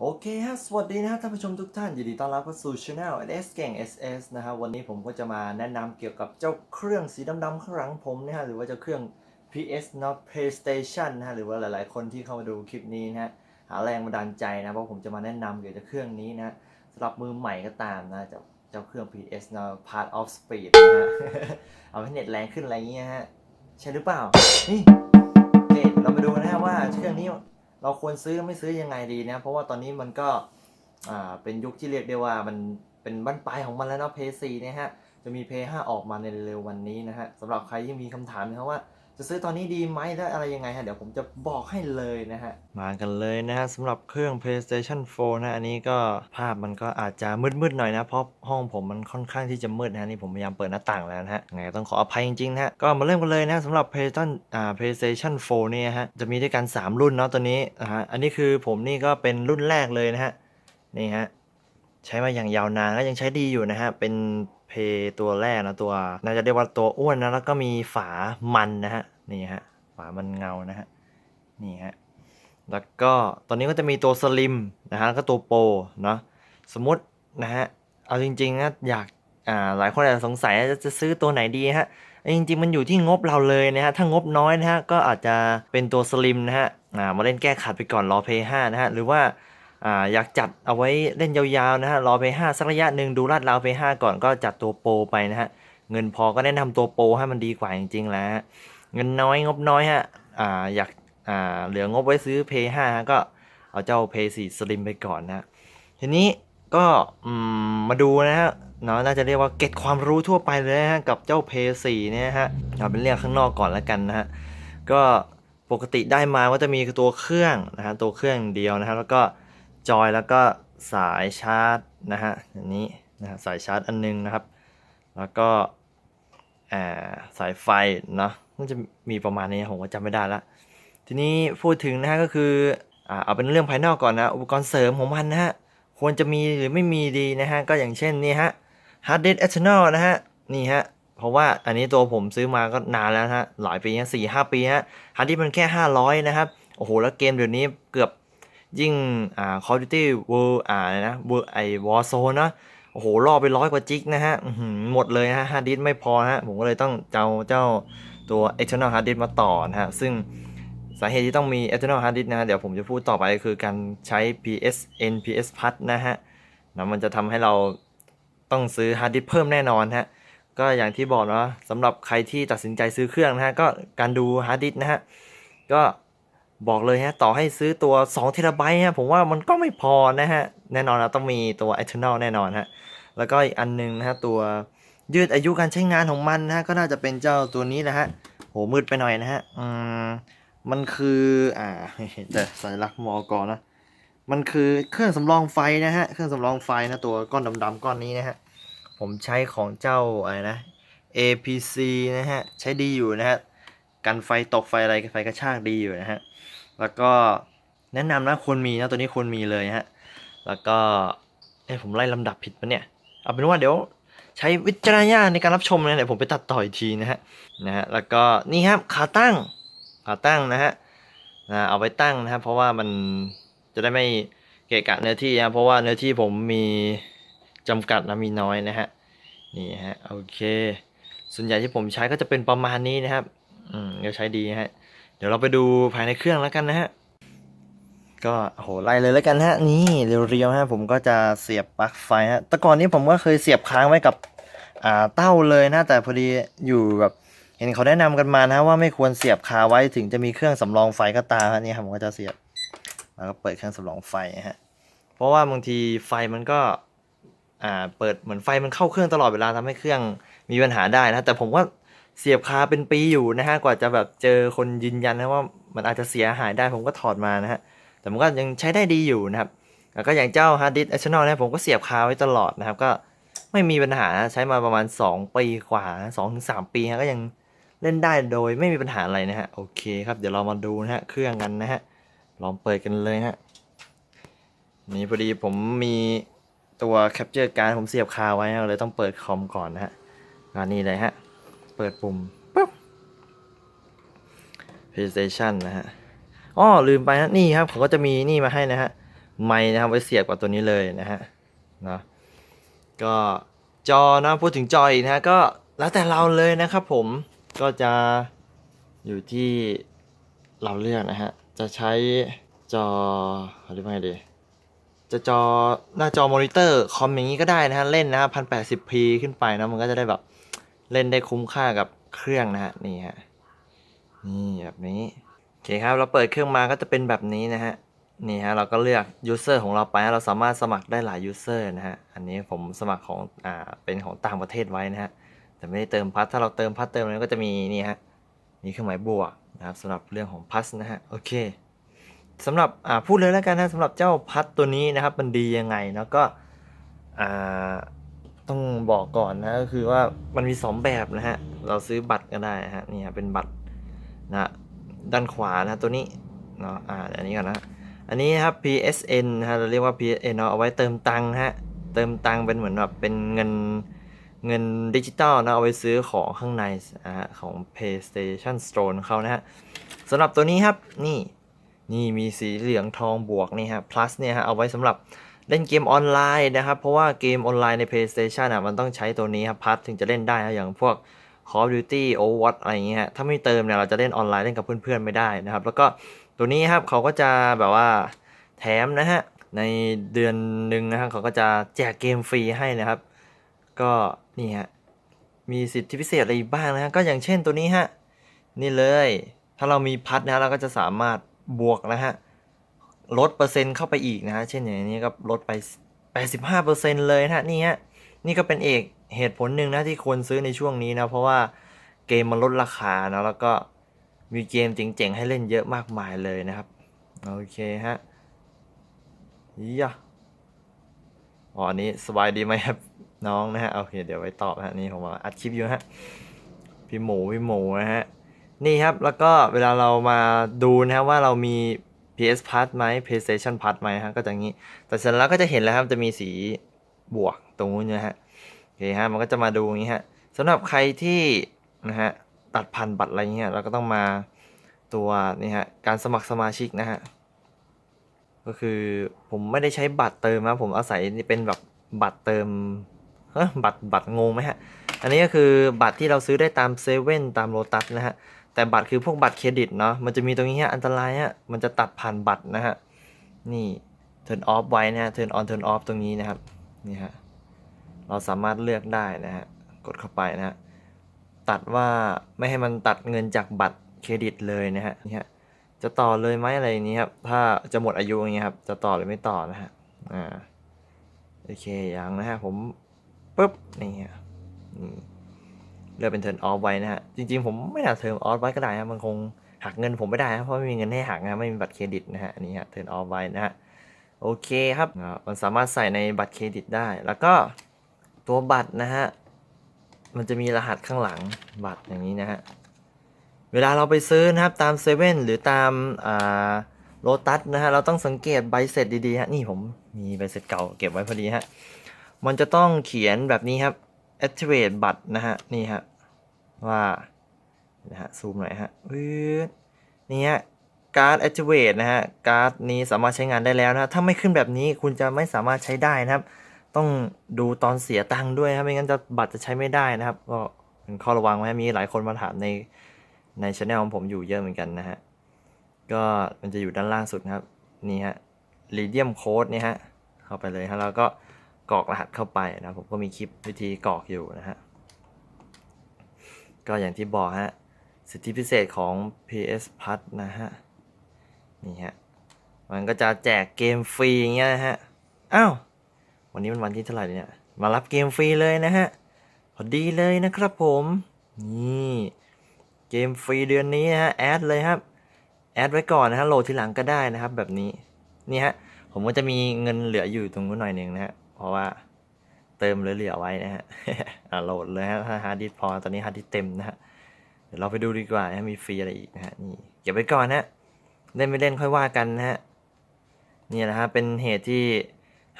โอเคฮะสวัสดีนะฮะท่านผู้ชมทุกท่านยินดีต้อนรับเข้าสู่ช anel S เก่ง SS นะฮะวันนี้ผมก็จะมาแนะนำเกี่ยวกับเจ้าเครื่องสีดำๆข้างหลังผมนะฮะหรือว่าเจ้าเครื่อง PS Not PlayStation นะฮะหรือว่าหลายๆ คนที่เข้ามาดูคลิปนี้นะฮะหาแรงบันดาลใจนะเพราะผมจะมาแนะนำเกี่ยวกับเครื่องนี้นะสำหรับมือใหม่ก็ตามนะเจ้าเจ้าเครื่อง PS นะ Part of Speed นะฮะเอาให้เน็ตแรงขึ้นอะไรเงี้ยฮะใช่หรือเปล่านี่โอเเรามาดูนะฮะว่าเครื่องนี้ เราควรซื้อไม่ซื้อยังไงดีนะเพราะว่าตอนนี้มันก็อ่าเป็นยุคที่เรียกได้ว่ามันเป็นบั้นปลายของมันแล้วเนาะ p 4เนี่ยฮะจะมีเพย์ห้าออกมาในเร็ววันนี้นะฮะสำหรับใครที่มีคำถามนะครับว่า จะซื้อตอนนี้ดีไหมและอะไรยังไงฮะ เดี๋ยวผมจะบอกให้เลยนะฮะ มากันเลยนะฮะสำหรับเครื่อง PlayStation 4 นะ อันนี้ก็ภาพมันก็อาจจะมืดๆหน่อยนะ เพราะห้องผมมันค่อนข้างที่จะมืดนะฮะนี่ผมพยายามเปิดหน้าต่างแล้วนะฮะไงต้องขออภัยจริงๆนะฮะ ก็มาเริ่มกันเลยนะสำหรับ PlayStation อ่า PlayStation 4 เนี่ยฮะ จะมีด้วยกัน 3 รุ่นเนาะตัวนี้นะฮะอันนี้คือผมนี่ก็เป็นรุ่นแรกเลยนะฮะนี่ฮะ ใช้มาอย่างยาวนานก็ยังใช้ดีอยู่นะฮะ เป็นเพย์ตัวแรกนะตัวน่าจะเรียกว่าตัวอ้วนนะแล้วก็มีฝามันนะฮะนี่ฮะฝามันเงานะฮะนี่ฮะแล้วก็ตอนนี้ก็จะมีตัวสลิมนะฮะแล้วก็ตัวโปรเนาะสมมตินะฮะเอาจริงๆนะอยากอ่าหลายคนอาจจะสงสัยจะจะซื้อตัวไหนดีฮะจริงๆมันอยู่ที่งบเราเลยนะฮะถ้างบน้อยนะฮะก็อาจจะเป็นตัวสลิมนะฮะอ่ามาเล่นแก้ขัดไปก่อนรอเพย์5นะฮะหรือว่า ออยากจัดเอาไว้เล่นยาวๆนะฮะรอเพย์5สักระยะหนึ่งดูลาดราวเพย์5ก่อนก็จัดตัวโปรไปนะฮะเงินพอก็แนะนำตัวโปรให้มันดีกว่าจริงๆแล้วเงินน้อยงบน้อยฮะอ่าอยากอ่าเหลืองบไว้ซื้อเพย์5ฮะก็เอาเจ้าเพย์4สลิมไปก่อนนะทีนี้ก็มมาดูนะฮะเนาะน่าจะเรียกว่าเก็ตความรู้ทั่วไปเลยนะฮะกับเจ้าเพย์4เนี่ยฮะเอาเป็นเรื่องข้างนอกก่อนแล้วกันนะฮะก็ปกติได้มาก็จะมีตัวเครื่องนะฮะตัวเครื่องเดียวนะฮะแล้วก็ จอยแล้วก็สายชาร์จนะฮะอันนี้นะฮะสายชาร์จอันนึงนะครับ แล้วก็อ่าสายไฟเนาะมันจะมีประมาณนี้ผมก็จำไม่ได้ละทีนี้พูดถึงนะฮะก็คืออ่าเอาเป็นเรื่องภายนอกก่อนนะอุปกรณ์เสริมของมันนะฮะควรจะมีหรือไม่มีดีนะฮะก็อย่างเช่นนี่ฮะ hard disk external นะฮะนี่ฮะเพราะว่าอันนี้ตัวผมซื้อมาก็นานแล้วฮะหลายปีนะสี่ห้าปีฮะ hard disk มันแค่ 500 นะครับ โอ้โห แล้วเกมเดี๋ยวนี้เกือบ ยิ่งอ่า Call of Duty World อ่าอะไรนะ World ไอ Warzone นะโอ้โหล่อไปร้อยกว่าจิกนะฮะหมดเลยนะฮะ hard disk ไม่พอฮะผมก็เลยต้องเจ้าเจ้าตัว external hard disk มาต่อนะฮะ ซึ่งสาเหตุที่ต้องมี external hard disk นะฮะ เดี๋ยวผมจะพูดต่อไปคือการใช้ PSN PS Plus นะฮะนะมันจะทำให้เราต้องซื้อ hard disk เพิ่มแน่นอนฮะ ก็อย่างที่บอกเนาะสำหรับใครที่ตัดสินใจซื้อเครื่องนะฮะ ก็การดู hard disk นะฮะ ก็ บอกเลยฮะ ต่อให้ซื้อตัว2 t b ฮะ ผมว่ามันก็ไม่พอนะฮะ แน่นอนเราต้องมีตัว Eternal แน่นอนฮะ แล้วก็อีกอันหนึงนะฮะ ตัวยืดอายุการใช้งานของมันนะฮะ ก็น่าจะเป็นเจ้าตัวนี้นะฮะ โหมืดไปหน่อยนะฮะ อืม มันคือ อ่าแต่สัญลักษณ์มอกรนะ มันคือเครื่องสำรองไฟนะฮะ เครื่องสำรองไฟนะตัวก้อนดำๆก้อนนี้นะฮะ ผมใช้ของเจ้าอะไรนะ APC นะฮะ ใช้ดีอยู่นะฮะ กันไฟตกไฟอะไรไฟกระชากดีอยู่นะฮะ แล้วก็แนะนำนะควรมีนะตัวนี้ควรมีเลยฮะ แล้วก็เอ้ผมไล่ลำดับผิดปะเนี่ย เอาเป็นว่าเดี๋ยวใช้วิจารณญาณในการรับชมนะเดี๋ยวผมไปตัดต่ออีกทีนะฮะนะฮะแล้วก็นี่ครับขาตั้งขาตั้งนะฮะนะเอาไปตั้งนะครับเพราะว่ามันจะได้ไม่เกะกะเนื้อที่นะเพราะว่าเนื้อที่ผมมีจำกัดนะมีน้อยนะฮะนี่ฮะโอเค ส่วนใหญ่ที่ผมใช้ก็จะเป็นประมาณนี้นะครับ อืมก็ใช้ดีฮะ เดี๋ยวเราไปดูภายในเครื่องแล้วกันนะฮะ ก็โหไล่เลยแล้วกันฮะ นี่เรียวๆฮะผมก็จะเสียบปลั๊กไฟฮะ แต่ก่อนนี้ผมก็เคยเสียบค้างไว้กับอ่าเต้าเลยนะ แต่พอดีอยู่แบบเห็นเขาแนะนำกันมานะว่าไม่ควรเสียบคาไว้ถึงจะมีเครื่องสำรองไฟก็ตามฮะนี่ครับผมก็จะเสียบแล้วก็เปิดเครื่องสำรองไฟฮะเพราะว่าบางทีไฟมันก็อ่าเปิดเหมือนไฟมันเข้าเครื่องตลอดเวลาทำให้เครื่องมีปัญหาได้นะแต่ผมก็ เสียบคาเป็นปีอยู่นะฮะกว่าจะแบบเจอคนยืนยันนะว่ามันอาจจะเสียหายได้ผมก็ถอดมานะฮะแต่มันก็ยังใช้ได้ดีอยู่นะครับแล้วก็อย่างเจ้า hard disk external นะผมก็เสียบคาไว้ตลอดนะครับ ก็ไม่มีปัญหาใช้มาประมาณ 2 ปีกว่า2-3ปีฮะก็ยังเล่นได้โดยไม่มีปัญหาอะไรนะฮะโอเคครับเดี๋ยวเรามาดูนะฮะเครื่องกันนะฮะลองเปิดกันเลยฮะนี่พอดีผมมีตัวแคปเจอร์การผมเสียบคาไว้เลยต้องเปิดคอมก่อนนะฮะงานนี้เลยฮะ เปิดปุ่มปุ๊บ PlayStation นะฮะอ้อลืมไปนะนี่ครับผมก็จะมีนี่มาให้นะฮะไม้นะครับไว้เสียบกับตัวนี้เลยนะฮะเนาะก็จอนะพูดถึงจออีกนะฮะก็แล้วแต่เราเลยนะครับผมก็จะอยู่ที่เราเลือกนะฮะจะใช้จอเขาเรียกว่าไงดีจะจอหน้าจอมอนิเตอร์คอมอย่างนี้ก็ได้นะฮะเล่นนะฮะพันแปดสิบพีขึ้นไปนะมันก็จะได้แบบ เล่นได้คุ้มค่ากับเครื่องนะฮะนี่ฮะนี่แบบนี้โอเคครับเราเปิดเครื่องมาก็จะเป็นแบบนี้นะฮะนี่ฮะเราก็เลือก user ของเราไปเราสามารถสมัครได้หลาย user นะฮะอันนี้ผมสมัครของอ่าเป็นของต่างประเทศไว้นะฮะแต่ไม่ได้เติมพัสถ้าเราเติมพัสเติมอะไรก็จะมีนี่ฮะมีเครื่องหมายบวกนะครับสำหรับเรื่องของพัสนะฮะโอเคสำหรับอ่าพูดเลยแล้วกันนะสำหรับเจ้าพัดตัวนี้นะครับมันดียังไงแล้วก็อ่า ต้องบอกก่อนนะก็คือว่ามันมี 2 แบบนะฮะ เราซื้อบัตรก็ได้นะฮะนี่ฮะเป็นบัตรนะด้านขวานะตัวนี้เนาะอ่าอันนี้ก่อนนะอันนี้ครับ PSN นะฮะเราเรียกว่า PSN เนาะเอาไว้เติมตังค์ฮะเติมตังค์เป็นเหมือนแบบเป็นเงินเงินดิจิตอลนะเอาไว้ซื้อของข้างในนะฮะของ PlayStation Store ของเขานะฮะสำหรับตัวนี้ครับนี่นี่มีสีเหลืองทองบวกนี่ฮะ plus เนี่ยฮะเอาไว้สำหรับ เล่นเกมออนไลน์นะครับ เพราะว่าเกมออนไลน์ใน PlayStation อะมันต้องใช้ตัวนี้ครับ plus ถึงจะเล่นได้นะอย่างพวก Call of Duty Overwatch อะไรอย่างเงี้ยถ้าไม่เติมเนี่ยเราจะเล่นออนไลน์เล่นกับเพื่อนๆไม่ได้นะครับ แล้วก็ตัวนี้ครับเขาก็จะแบบว่าแถมนะฮะในเดือนหนึ่งนะฮะเขาก็จะแจกเกมฟรีให้นะครับ ก็นี่ฮะมีสิทธิพิเศษอะไรบ้างนะฮะก็อย่างเช่นตัวนี้ฮะนี่เลย ถ้าเรามีพัดนะเราก็จะสามารถบวกนะฮะ ลดเปอร์เซ็นต์เข้าไปอีกนะฮะเช่นอย่างนี้ก็ลดไป 85%เลยนะนี่ฮะนี่ก็เป็นเอกเหตุผลหนึ่งนะที่ควรซื้อในช่วงนี้นะเพราะว่าเกมมันลดราคานะแล้วก็มีเกมเจ๋งๆให้เล่นเยอะมากมายเลยนะครับโอเคฮะยี่ยะอ๋ออันนี้สบายดีไหมครับน้องนะฮะโอเคเดี๋ยวไว้ตอบนะฮะนี่ผมมาอัดคลิปอยู่ฮะพี่หมูพี่หมูนะฮะนี่ครับแล้วก็เวลาเรามาดูนะครับว่าเรามี PS Plus ไหม PlayStation Plus ไหมฮะก็จะงี้ แต่เสร็จแล้วก็จะเห็นแล้วครับจะมีสีบวกตรงนู้นนะฮะโอเคฮะมันก็จะมาดูอย่างนี้ฮะสำหรับใครที่นะฮะตัดพันบัตรอะไรเงี้ยเราก็ต้องมาตัวนี่ฮะการสมัครสมาชิกนะฮะก็คือผมไม่ได้ใช้บัตรเติมนะผมอาศัยนี่เป็นแบบบัตรเติมเฮ้บัตรบัตรงงไหมฮะอันนี้ก็คือบัตรที่เราซื้อได้ตามเซเว่นตามโลตัสนะฮะ แต่บัตรคือพวกบัตรเครดิตเนาะมันจะมีตรงนี้ฮะอันตรายฮะมันจะตัดผ่านบัตรนะฮะนี่ turn off ไว้นะฮะ turn on turn off ตรงนี้นะครับนี่ฮะเราสามารถเลือกได้นะฮะกดเข้าไปนะฮะตัดว่าไม่ให้มันตัดเงินจากบัตรเครดิตเลยนะฮะนี่ฮะจะต่อเลยไหมอะไรอย่างนี้ครับถ้าจะหมดอายุอย่างเงี้ยครับจะต่อหรือไม่ต่อนะฮะอ่าโอเคอย่างนะฮะผมปุ๊บนี่ฮะอืม เลือกเป็น turn off ไว้นะฮะ จริง ๆ ผมไม่น่า turn off ไว้ก็ได้นะมันคงหักเงินผมไม่ได้นะเพราะไม่มีเงินให้หักนะไม่มีบัตรเครดิตนะฮะอันนี้ฮะ turn off ไว้นะฮะโอเคครับมันสามารถใส่ในบัตรเครดิตได้ แล้วก็ตัวบัตรนะฮะมันจะมีรหัสข้างหลังบัตรอย่างนี้นะฮะเวลาเราไปซื้อนะครับตามเซเว่นหรือตามอ่าโลตัสนะฮะเราต้องสังเกตใบเสร็จดีๆฮะนี่ผมมีใบเสร็จเก่าเก็บไว้พอดีฮะมันจะต้องเขียนแบบนี้ครับ activate บัตรนะฮะ นี่ฮะ ว่า นะฮะ ซูมหน่อยฮะนี่ฮะ การ์ด activate นะฮะ การ์ดนี้สามารถใช้งานได้แล้วนะ ถ้าไม่ขึ้นแบบนี้คุณจะไม่สามารถใช้ได้นะครับ ต้องดูตอนเสียตังค์ด้วยนะครับ ไม่งั้นจะบัตรจะใช้ไม่ได้นะครับ ก็เป็นข้อระวังไว้มีหลายคนมาถามในในช anel ของผมอยู่เยอะเหมือนกันนะฮะ ก็มันจะอยู่ด้านล่างสุดนะครับ นี่ฮะ Radium Code นี่ฮะ เข้าไปเลยฮะ แล้วก็ กรอกรหัสเข้าไปนะผมก็มีคลิปวิธีกรอกอยู่นะฮะ ก็อย่างที่บอกฮะ สิทธิพิเศษของ PS Plus นะฮะ นี่ฮะ มันก็จะแจกเกมฟรีอย่างเงี้ยนะฮะ อ้าว วันนี้มันวันที่เท่าไหร่เนี่ย มารับเกมฟรีเลยนะฮะ พอดีเลยนะครับผม นี่เกมฟรีเดือนนี้นะฮะ แอดเลยครับ แอดไว้ก่อนนะฮะ โหลดทีหลังก็ได้นะครับแบบนี้ นี่ฮะ ผมก็จะมีเงินเหลืออยู่ตรงนู้นหน่อยหนึ่งนะฮะ เพราะว่าเติมเหลือๆไว้นะฮะอะโหลดเลยฮะถ้าฮาร์ดดิสพอตอนนี้ฮาร์ดดิสเต็มนะฮะเดี๋ยวเราไปดูดีกว่านะมีฟรีอะไรอีกนะฮะนี่เก็บไว้ก่อนนะเล่นไม่เล่นค่อยว่ากันนะฮะนี่นะฮะเป็นเหตุที่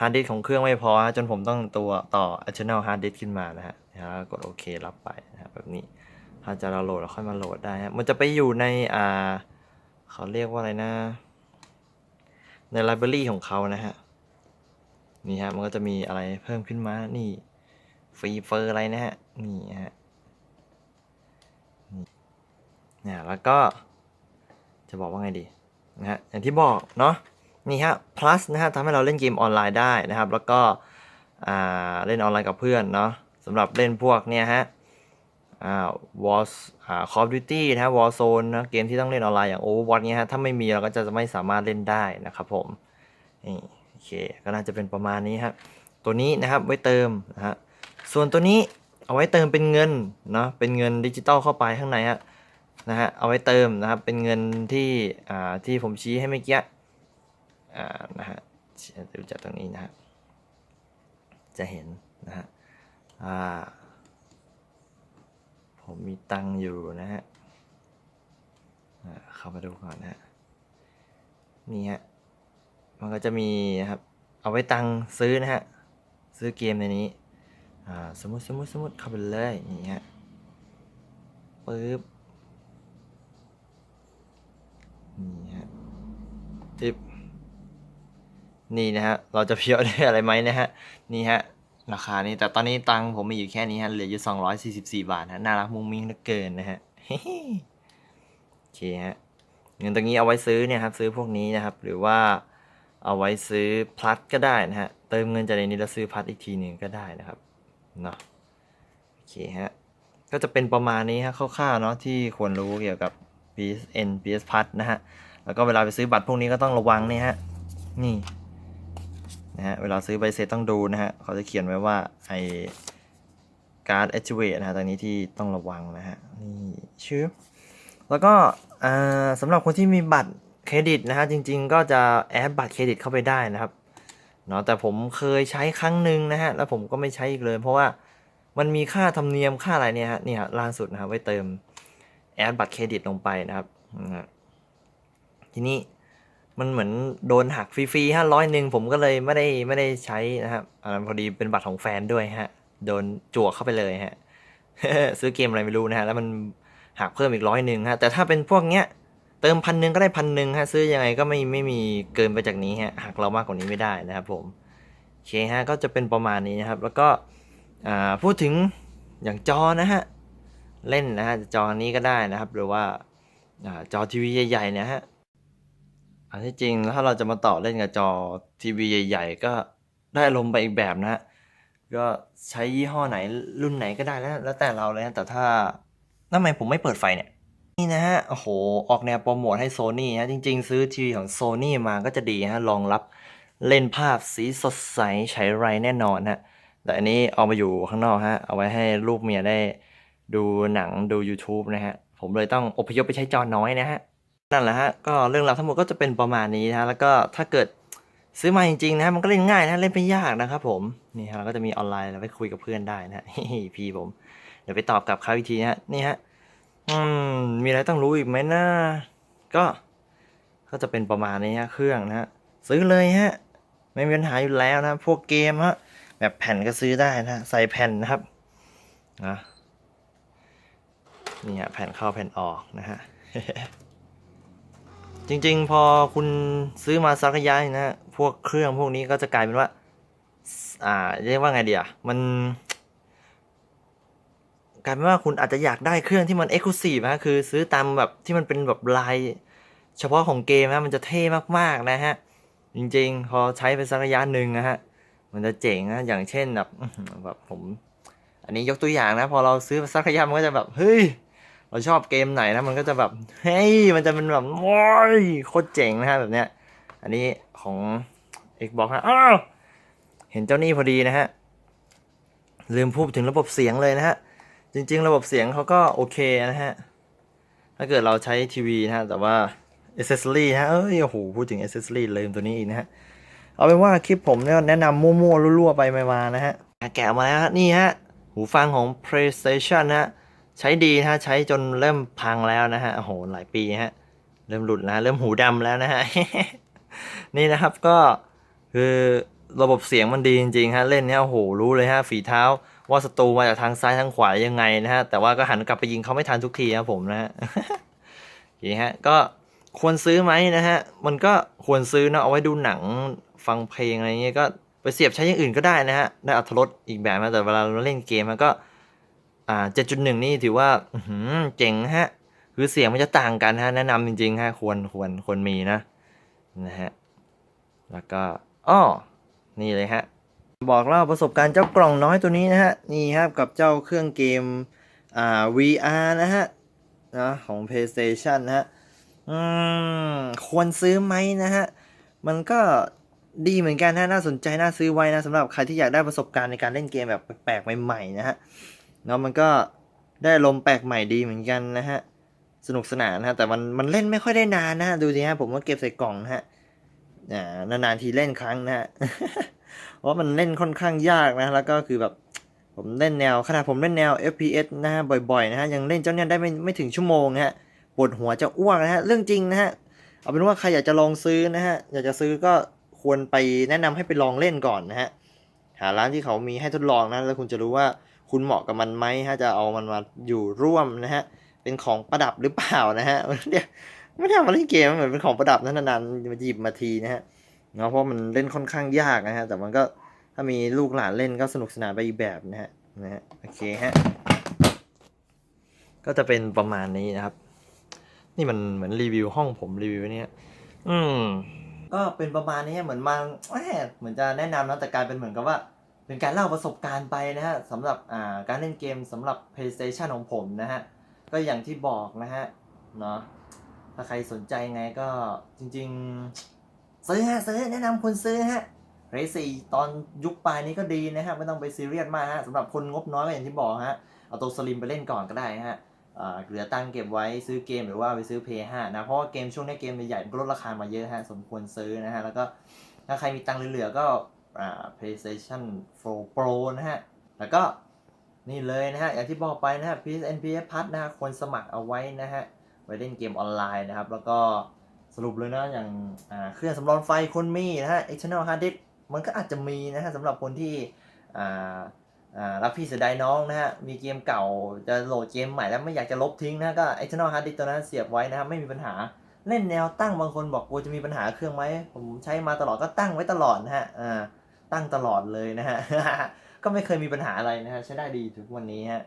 ฮาร์ดดิสของเครื่องไม่พอ จนผมต้องตัวต่อ additional hard disk ขึ้นมานะฮะแล้วกดโอเครับไปนะฮะแบบนี้ถ้าจะเราโหลดเราค่อยมาโหลดได้ฮะมันจะไปอยู่ในอ่าเขาเรียกว่าอะไรนะ ในไลบรารีของเขานะฮะ นี่ฮะมันก็จะมีอะไรเพิ่มขึ้นมา นี่ฟรีเฟอร์อะไรนะฮะ นี่ฮะนี่นี่แล้วก็จะบอกว่าไงดีนะฮะอย่างที่บอกเนาะนี่ฮะ plus นะฮะทำให้เราเล่นเกมออนไลน์ได้นะครับ แล้วก็เล่นออนไลน์กับเพื่อนเนาะสำหรับเล่นพวกเนี่ยฮะอ่า War อ่า Call of Duty นะฮะ Warzone นะเกมที่ต้องเล่นออนไลน์อย่าง Overwatch เนี่ยฮะถ้าไม่มีเราก็จะไม่สามารถเล่นได้นะครับผมนี่ โอเคก็น่าจะเป็นประมาณนี้ครับตัวนี้นะครับไว้เติมนะฮะส่วนตัวนี้เอาไว้เติมเป็นเงินเนาะเป็นเงินดิจิตอลเข้าไปข้างในฮะนะฮะเอาไว้เติมนะครับเป็นเงินที่อ่าที่ผมชี้ให้เมื่อกี้อ่านะฮะดูจากตรงนี้นะฮะจะเห็นนะฮะอ่าผมมีตังค์อยู่นะฮะอ่าเข้ามาดูก่อนนะฮะนี่ฮะ มันก็จะมีนะครับ เอาไว้ตังซื้อนะฮะ ซื้อเกมในนี้ อ่า สมมติสมมติสมมติเข้าไปเลยนี่ฮะปึ๊บ นี่ฮะติบนี่นะฮะ เราจะเพียวได้อะไรไหมนะฮะ นี่ฮะ ราคานี้ แต่ตอนนี้ตังผมมีอยู่แค่นี้ฮะ เหลืออยู่ 244 บาทฮะ น่ารักมุ้งมิ้งเหลือเกินนะฮะโอเคฮะ เงินตรงนี้เอาไว้ซื้อเนี่ยครับ ซื้อพวกนี้นะครับ หรือว่า เอาไว้ซื้อพลัสก็ได้นะฮะ เติมเงินจากในนี้แล้วซื้อพลัสอีกทีหนึ่งก็ได้นะครับ เนาะโอเคฮะ ก็จะเป็นประมาณนี้ฮะคร่าวๆเนาะที่ควรรู้เกี่ยวกับ PSN PS Plus นะฮะ แล้วก็เวลาไปซื้อบัตรพวกนี้ก็ต้องระวังนี่ฮะ นี่นะฮะ เวลาซื้อใบเสร็จต้องดูนะฮะ เขาจะเขียนไว้ว่าไอการ์ด activate นะฮะตรงนี้ที่ต้องระวังนะฮะ นี่ชื่อแล้วก็อ่าสำหรับคนที่มีบัตร เครดิตนะฮะจริง ๆ ก็จะแอดบัตรเครดิตเข้าไปได้นะครับเนาะแต่ผมเคยใช้ครั้งหนึ่งนะฮะแล้วผมก็ไม่ใช้อีกเลย เพราะว่ามันมีค่าธรรมเนียมค่าอะไรเนี่ยฮะเนี่ยล่าสุดนะครับไว้เติมแอดบัตรเครดิตลงไปนะครับทีนี้มันเหมือนโดนหักฟรีๆฮะร้อยหนึ่งผมก็เลยไม่ได้ไม่ได้ใช้นะครับอพอดีเป็นบัตรของแฟนด้วยฮะโดนจั่วเข้าไปเลยฮะซื้อเกมอะไรไม่รู้นะฮะแล้วมันหักเพิ่มอีกร้อยหนึ่งฮะแต่ถ้าเป็นพวกเนี้ย เติมพันหนึ่งก็ได้พันหนึ่งฮะซื้อยังไงก็ไม่ไม่มีเกินไปจากนี้ฮะหักเรามากกว่านี้ไม่ได้นะครับผมโอเคฮะก็จะเป็นประมาณนี้นะครับ แล้วก็อ่าพูดถึงอย่างจอนะฮะเล่นนะฮะจอนี้ก็ได้นะครับ หรือว่าจอทีวีใหญ่ๆนะฮะอันที่จริงแล้วถ้าเราจะมาต่อเล่นกับจอทีวีใหญ่ ๆ ก็ได้อารมณ์ไปอีกแบบนะฮะก็ใช้ยี่ห้อไหนรุ่นไหนก็ได้แล้วแล้วแต่เราเลยนะแต่ถ้าทำไมผมไม่เปิดไฟเนี่ย นี่นะฮะ โอ้โห ออกแนวโปรโมทให้โซนี่ฮะ จริง ๆ ซื้อทีวีของโซนี่มาก็จะดีฮะ รองรับเล่นภาพสีสดใสใช้ไรแน่นอนฮะ แต่อันนี้เอามาอยู่ข้างนอกฮะ เอาไว้ให้ลูกเมียได้ดูหนังดู YouTube นะฮะ ผมเลยต้องอพยพไปใช้จอน้อยนะฮะ นั่นแหละฮะ ก็เรื่องราวทั้งหมดก็จะเป็นประมาณนี้นะฮะ แล้วก็ถ้าเกิดซื้อมาจริงๆนะฮะมันก็เล่นง่ายนะเล่นไม่ยากนะครับผม นี่ฮะเราก็จะมีออนไลน์เราไปคุยกับเพื่อนได้นะฮะพี่ผม เดี๋ยวไปตอบกลับเขาอีกทีนะฮะนี่ฮะ อืม มีอะไรต้องรู้อีกไหมนะก็ ก็จะเป็นประมาณนี้ฮะเครื่องนะฮะซื้อเลยฮะ ไม่มีปัญหาอยู่แล้วนะ พวกเกมฮะแบบแผ่นก็ซื้อได้นะใส่แผ่นนะครับนะนี่ฮะแผ่นเข้าแผ่นออกนะฮะจริง ๆ พอคุณซื้อมาสักระยะนะพวกเครื่องพวกนี้ก็จะกลายเป็นว่า อ่าเรียกว่าไงดีอะมัน กลายเป็นว่าคุณอาจจะอยากได้เครื่องที่มันเอ็กซ์คลูซีฟนะคือซื้อตามแบบที่มันเป็นแบบลายเฉพาะของเกมนะมันจะเท่มากๆนะฮะ จริงๆ พอใช้ไปสักระยะหนึ่งนะฮะ มันจะเจ๋งนะอย่างเช่นแบบแบบผม อันนี้ยกตัวอย่างนะ พอเราซื้อไปสักระยะมันก็จะแบบเฮ้ยเราชอบเกมไหนนะมันก็จะแบบเฮ้ยมันจะเป็นแบบโอ้ยโคตรเจ๋งนะฮะแบบเนี้ย อันนี้ของ Xbox นะอ้าวเห็นเจ้านี่พอดีนะฮะลืมพูดถึงระบบเสียงเลยนะฮะ จริง ๆ ระบบเสียงเขาก็โอเคนะฮะ ถ้าเกิดเราใช้ทีวีนะฮะ แต่ว่า accessory นะฮะ เอ้ย โอ้โห พูดถึง accessory ลืมตัวนี้อีกนะฮะ เอาเป็นว่าคลิปผมเนี่ยแนะนำมั่วๆรั่วๆไปมาๆนะฮะ แกะมาแล้วฮะ นี่ฮะ หูฟังของ PlayStation นะฮะ ใช้ดีนะฮะ ใช้จนเริ่มพังแล้วนะฮะ โอ้โห หลายปีฮะ เริ่มหลุดแล้วเริ่มหูดำแล้วนะฮะ นี่นะครับก็คือระบบเสียงมันดีจริงๆฮะ เล่นเนี่ยโอ้โห รู้เลยฮะ ฝีเท้า ว่าศัตรูมาจากทางซ้ายทางขวายังไงนะฮะ แต่ว่าก็หันกลับไปยิงเขาไม่ทันทุกทีครับผมนะฮะโอเคฮะก็ควรซื้อไหมนะฮะ มันก็ควรซื้อเนอะเอาไว้ดูหนังฟังเพลงอะไรเงี้ยก็ไปเสียบใช้อย่างอื่นก็ได้นะฮะได้อัตรสอีกแบบนะแต่เวลาเราเล่นเกมมันก็อ่า7.1นี่ถือว่าเจ๋งฮะ คือเสียงมันจะต่างกันฮะ แนะนำจริงๆฮะควรควรควรมีนะนะฮะแล้วก็อ้อนี่เลยฮะ บอกเล่าประสบการณ์เจ้ากล่องน้อยตัวนี้นะฮะนี่ครับกับเจ้าเครื่องเกมอ่า VR นะฮะนะของ PlayStation นะฮะอืมควรซื้อไหมนะฮะมันก็ดีเหมือนกันนะน่าสนใจน่าซื้อไว้นะสำหรับใครที่อยากได้ประสบการณ์ในการเล่นเกมแบบแปลกๆใหม่ๆนะฮะเนาะมันก็ได้ลมแปลกใหม่ดีเหมือนกันนะฮะสนุกสนานนะฮะแต่มันมันเล่นไม่ค่อยได้นานนะดูสิฮะผมก็เก็บใส่กล่องนะฮะนานๆทีเล่นครั้งนะฮะ เพราะมันเล่นค่อนข้างยากนะแล้วก็คือแบบผมเล่นแนวขนาดผมเล่นแนว FPS นะฮะบ่อยๆนะฮะยังเล่นเจ้าเนี่ยได้ไม่ไม่ถึงชั่วโมงนะฮะปวดหัวจะอ้วกนะฮะเรื่องจริงนะฮะเอาเป็นว่าใครอยากจะลองซื้อนะฮะอยากจะซื้อก็ควรไปแนะนำให้ไปลองเล่นก่อนนะฮะหาร้านที่เขามีให้ทดลองนะแล้วคุณจะรู้ว่าคุณเหมาะกับมันไหมฮะจะเอามันมาอยู่ร่วมนะฮะเป็นของประดับหรือเปล่านะฮะเนี่ยไม่ได้เอามาเล่นเกมมันเหมือนเป็นของประดับนะนานๆมาหยิบมาทีนะฮะ เนาะเพราะมันเล่นค่อนข้างยากนะฮะ แต่มันก็ถ้ามีลูกหลานเล่นก็สนุกสนานไปอีกแบบนะฮะนะฮะโอเคฮะก็จะเป็นประมาณนี้นะครับ นี่มันเหมือนรีวิวห้องผมรีวิวเนี้ยอืมก็เป็นประมาณนี้เหมือนมาแหมเหมือนจะแนะนำนะแต่กลายเป็นเหมือนกับว่า เป็นการเล่าประสบการณ์ไปนะฮะสำหรับอ่าการเล่นเกมสำหรับ PlayStation ของผมนะฮะก็อย่างที่บอกนะฮะเนาะถ้าใครสนใจไงก็จริง ๆ ซื้อฮะซื้อแนะนำคนซื้อฮะเรซี่ตอนยุคปลายนี้ก็ดีนะฮะไม่ต้องไปซีเรียสมากฮะสำหรับคนงบน้อยก็อย่างที่บอกฮะเอาตัวสลิมไปเล่นก่อนก็ได้ฮะเหลือตังเก็บไว้ซื้อเกมหรือว่าไปซื้อเพย์ห้านะเพราะว่าเกมช่วงนี้เกมใหญ่ๆลดราคามาเยอะฮะสมควรซื้อนะฮะแล้วก็ถ้าใครมีตังเหลือๆก็อ่า PlayStation 4 Pro นะฮะ แล้วก็นี่เลยนะฮะ อย่างที่บอกไปนะฮะ PSN PS Plus นะฮะควรสมัครเอาไว้นะฮะ ไว้เล่นเกมออนไลน์นะครับ แล้วก็ สรุปเลยนะอย่างเครื่องสำรองไฟคนมีนะฮะ external hard disk มันก็อาจจะมีนะฮะสำหรับคนที่รักพี่เสียดายน้องนะฮะ มีเกมเก่าจะโหลดเกมใหม่แล้วไม่อยากจะลบทิ้งนะก็ external hard disk ตัวนั้นเสียบไว้นะครับไม่มีปัญหาเล่นแนวตั้งบางคนบอกกลัวจะมีปัญหาเครื่องไหมผมใช้มาตลอดก็ตั้งไว้ตลอดนะฮะตั้งตลอดเลยนะฮะก็ไม่เคยมีปัญหาอะไรนะฮะใช้ได้ดีถึงวันนี้ฮะ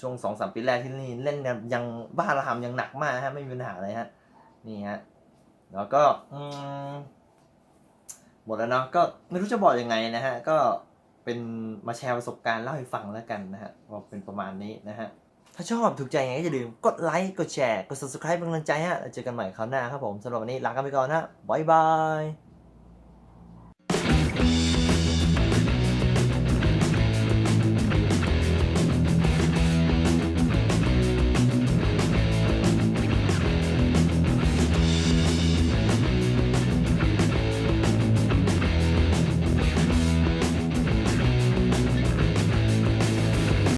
ช่วงสองสามปีแรกที่นี่เล่นยยังบ้าระหำยังหนักมากฮะไม่มีปัญหาเลยฮะ นี่ฮะแล้วก็หมดแล้วเนาะก็ไม่รู้จะบอกยังไงนะฮะก็เป็นมาแชร์ประสบการณ์เล่าให้ฟังแล้วกันนะฮะว่าเป็นประมาณนี้นะฮะถ้าชอบถูกใจยังไงก็อย่าลืมกดไลค์กดแชร์กด subscribe เป็นกำลังใจฮะเจอกันใหม่คราวหน้าครับผมสำหรับวันนี้ลากันไปก่อนนะบ๊ายบาย